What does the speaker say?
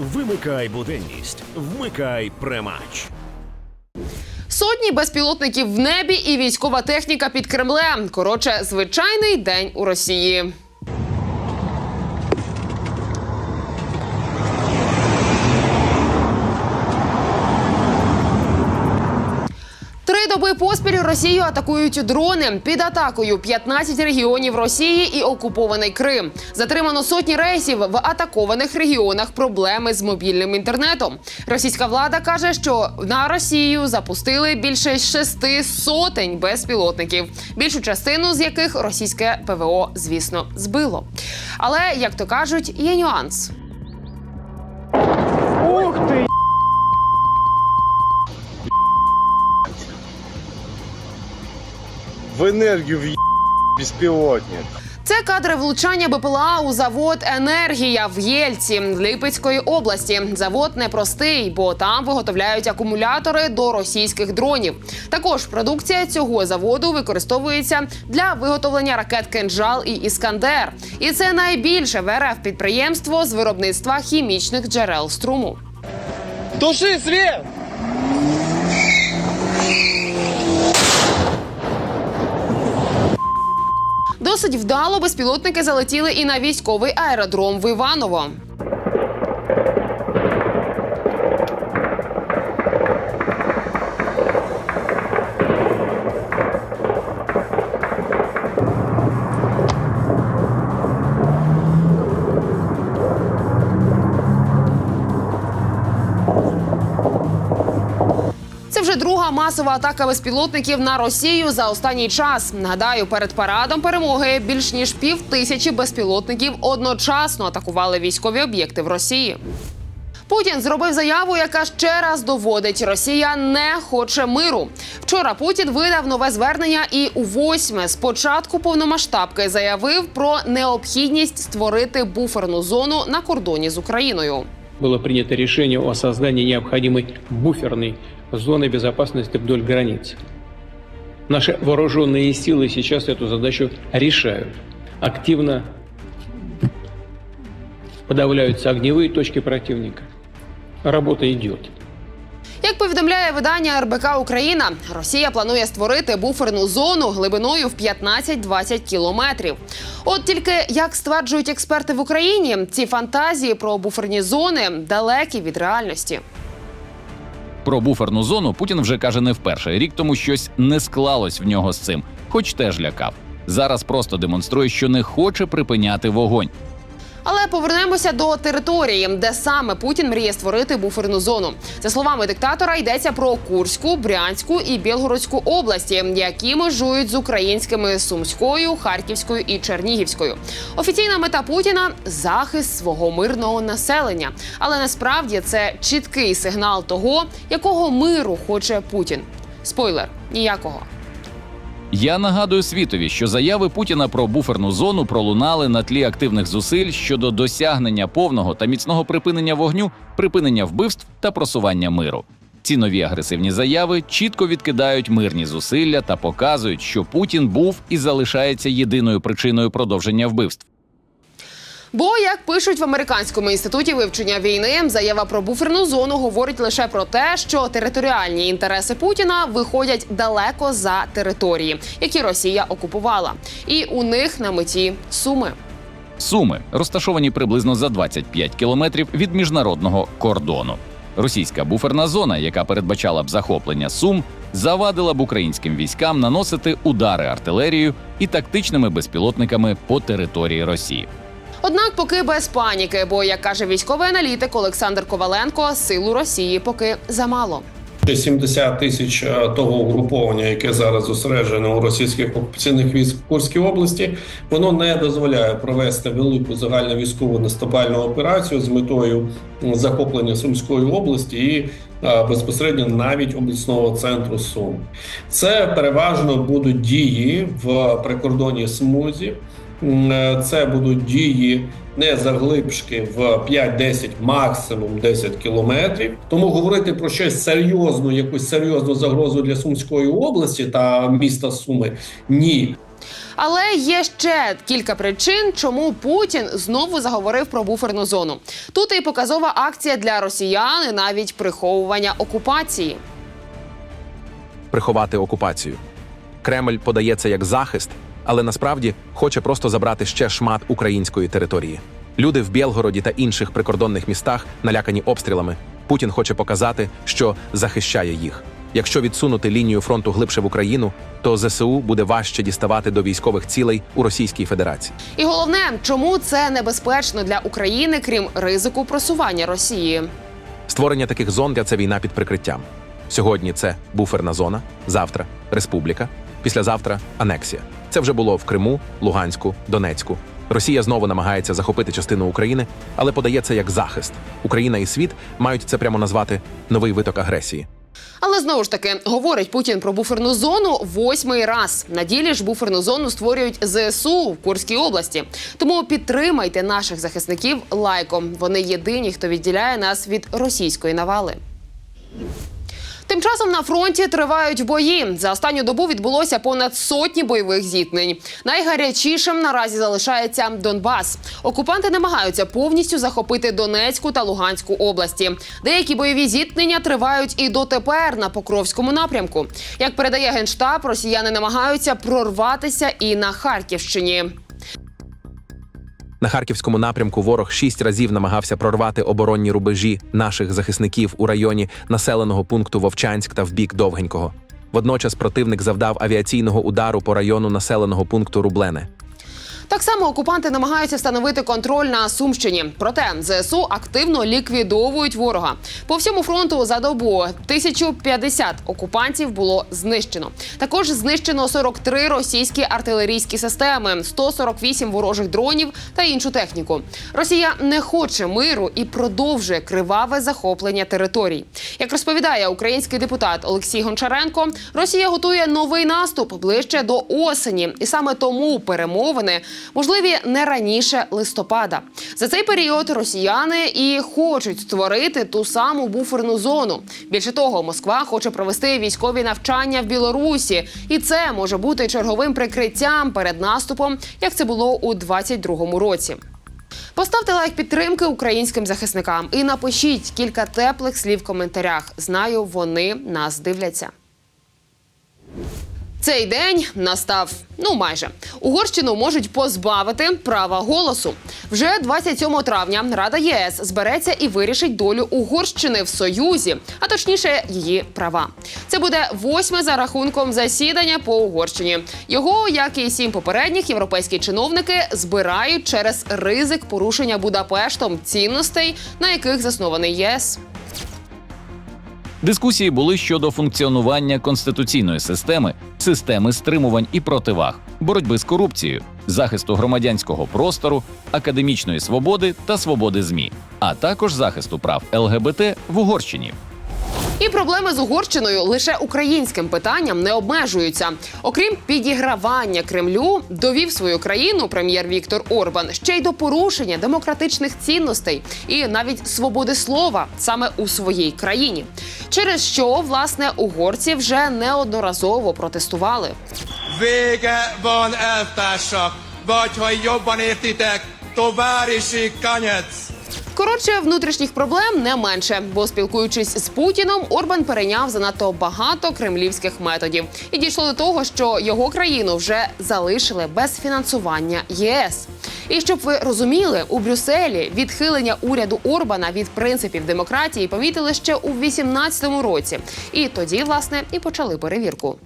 Вимикай буденність, вмикай премач. Сотні безпілотників в небі і військова техніка під Кремлем. Коротше, звичайний день у Росії. Доби поспіль Росію атакують дрони. Під атакою 15 регіонів Росії і окупований Крим. Затримано сотні рейсів в атакованих регіонах. Проблеми з мобільним інтернетом. Російська влада каже, що на Росію запустили більше шести сотень безпілотників, більшу частину з яких російське ПВО, звісно, збило. Але як то кажуть, є нюанс. В енергію в безпілотник. Це кадри влучання БПЛА у завод Енергія в Єльці Липецької області. Завод непростий, бо там виготовляють акумулятори до російських дронів. Також продукція цього заводу використовується для виготовлення ракет «Кинжал» і Іскандер. І це найбільше в РФ підприємство з виробництва хімічних джерел струму. Туши свет! Досить вдало безпілотники залетіли і на військовий аеродром в Іваново. Вже друга масова атака безпілотників на Росію за останній час. Нагадаю, перед парадом перемоги більш ніж пів тисячі безпілотників одночасно атакували військові об'єкти в Росії. Путін зробив заяву, яка ще раз доводить, Росія не хоче миру. Вчора Путін видав нове звернення і у восьме з початку повномасштабки заявив про необхідність створити буферну зону на кордоні з Україною. Было принято решение о создании необходимой буферной зоны безопасности вдоль границ. Наши вооруженные силы сейчас эту задачу решают. Активно подавляются огневые точки противника. Работа идет. Повідомляє видання РБК Україна, Росія планує створити буферну зону глибиною в 15-20 кілометрів. От тільки як стверджують експерти в Україні, ці фантазії про буферні зони далекі від реальності. Про буферну зону Путін вже каже не вперше. Рік тому щось не склалось в нього з цим, хоч теж лякав. Зараз просто демонструє, що не хоче припиняти вогонь. Але повернемося до території, де саме Путін мріє створити буферну зону. За словами диктатора, йдеться про Курську, Брянську і Білгородську області, які межують з українськими Сумською, Харківською і Чернігівською. Офіційна мета Путіна захист свого мирного населення. Але насправді це чіткий сигнал того, якого миру хоче Путін. Спойлер ніякого. Я нагадую світові, що заяви Путіна про буферну зону пролунали на тлі активних зусиль щодо досягнення повного та міцного припинення вогню, припинення вбивств та просування миру. Ці нові агресивні заяви чітко відкидають мирні зусилля та показують, що Путін був і залишається єдиною причиною продовження вбивств. Бо, як пишуть в американському інституті вивчення війни, заява про буферну зону говорить лише про те, що територіальні інтереси Путіна виходять далеко за території, які Росія окупувала, і у них на меті суми. Суми розташовані приблизно за 25 кілометрів від міжнародного кордону. Російська буферна зона, яка передбачала б захоплення Сум, завадила б українським військам наносити удари артилерією і тактичними безпілотниками по території Росії. Однак, поки без паніки, бо як каже військовий аналітик Олександр Коваленко, силу Росії поки замало. 70 тисяч е, того угруповання, яке зараз зосереджено у російських окупаційних військ в Курській області, воно не дозволяє провести велику загальну військову наступальну операцію з метою захоплення Сумської області і е, безпосередньо навіть обласного центру Сум. Це переважно будуть дії в прикордонній смузі. Е, Це будуть дії не заглибшки в 5-10, максимум 10 кілометрів. Тому говорити про щось серйозну, якусь серйозну загрозу для Сумської області та міста Суми ні. Але є ще кілька причин, чому Путін знову заговорив про буферну зону. Тут і показова акція для росіян, і навіть приховування окупації. приховати окупацію. Кремль подає це як захист, але насправді хоче просто забрати ще шмат української території. Люди в Білгороді та інших прикордонних містах налякані обстрілами. Путін хоче показати, що захищає їх. Якщо відсунути лінію фронту глибше в Україну, то ЗСУ буде важче діставати до військових цілей у Російській Федерації. І головне, чому це небезпечно для України, крім ризику просування Росії. Створення таких зон для це війна під прикриттям. Сьогодні це буферна зона, завтра республіка, післязавтра анексія. Це вже було в Криму, Луганську, Донецьку. Росія знову намагається захопити частину України, але подає це як захист. Україна і світ мають це прямо назвати новий виток агресії. Але знову ж таки говорить Путін про буферну зону восьмий раз. На ділі ж буферну зону створюють ЗСУ в Курській області. Тому підтримайте наших захисників лайком. Вони єдині, хто відділяє нас від російської навали. Тим часом на фронті тривають бої. За останню добу відбулося понад сотні бойових зіткнень. Найгарячішим наразі залишається Донбас. Окупанти намагаються повністю захопити Донецьку та Луганську області. Деякі бойові зіткнення тривають і дотепер на Покровському напрямку. Як передає генштаб, росіяни намагаються прорватися і на Харківщині. На харківському напрямку ворог шість разів намагався прорвати оборонні рубежі наших захисників у районі населеного пункту Вовчанськ та в бік Довгенького. Водночас противник завдав авіаційного удару по району населеного пункту Рублене. Так само окупанти намагаються встановити контроль на Сумщині. Проте ЗСУ активно ліквідовують ворога. По всьому фронту за добу 1050 окупантів було знищено. Також знищено 43 російські артилерійські системи, 148 ворожих дронів та іншу техніку. Росія не хоче миру і продовжує криваве захоплення територій. Як розповідає український депутат Олексій Гончаренко, Росія готує новий наступ ближче до осені, і саме тому перемовини можливі не раніше листопада. За цей період росіяни і хочуть створити ту саму буферну зону. Більше того, Москва хоче провести військові навчання в Білорусі, і це може бути черговим прикриттям перед наступом, як це було у 22-му році. Поставте лайк підтримки українським захисникам і напишіть кілька теплих слів в коментарях. Знаю, вони нас дивляться. Цей день настав. Ну майже Угорщину можуть позбавити права голосу. Вже 27 травня Рада єС збереться і вирішить долю Угорщини в Союзі, а точніше її права. Це буде восьме за рахунком засідання по Угорщині. Його, як і сім попередніх, європейські чиновники збирають через ризик порушення Будапештом цінностей, на яких заснований ЄС. Дискусії були щодо функціонування конституційної системи, системи стримувань і противаг, боротьби з корупцією, захисту громадянського простору, академічної свободи та свободи ЗМІ, а також захисту прав ЛГБТ в Угорщині. І проблеми з Угорщиною лише українським питанням не обмежуються. Окрім підігравання Кремлю, довів свою країну прем'єр Віктор Орбан ще й до порушення демократичних цінностей і навіть свободи слова саме у своїй країні, через що власне угорці вже неодноразово протестували. Vége van, elvtársak! Vagy ha jobban értitek! Коротше, внутрішніх проблем не менше, бо спілкуючись з Путіном, Орбан перейняв занадто багато кремлівських методів і дійшло до того, що його країну вже залишили без фінансування ЄС. І щоб ви розуміли, у Брюсселі відхилення уряду Орбана від принципів демократії помітили ще у 18-му році. І тоді, власне, і почали перевірку.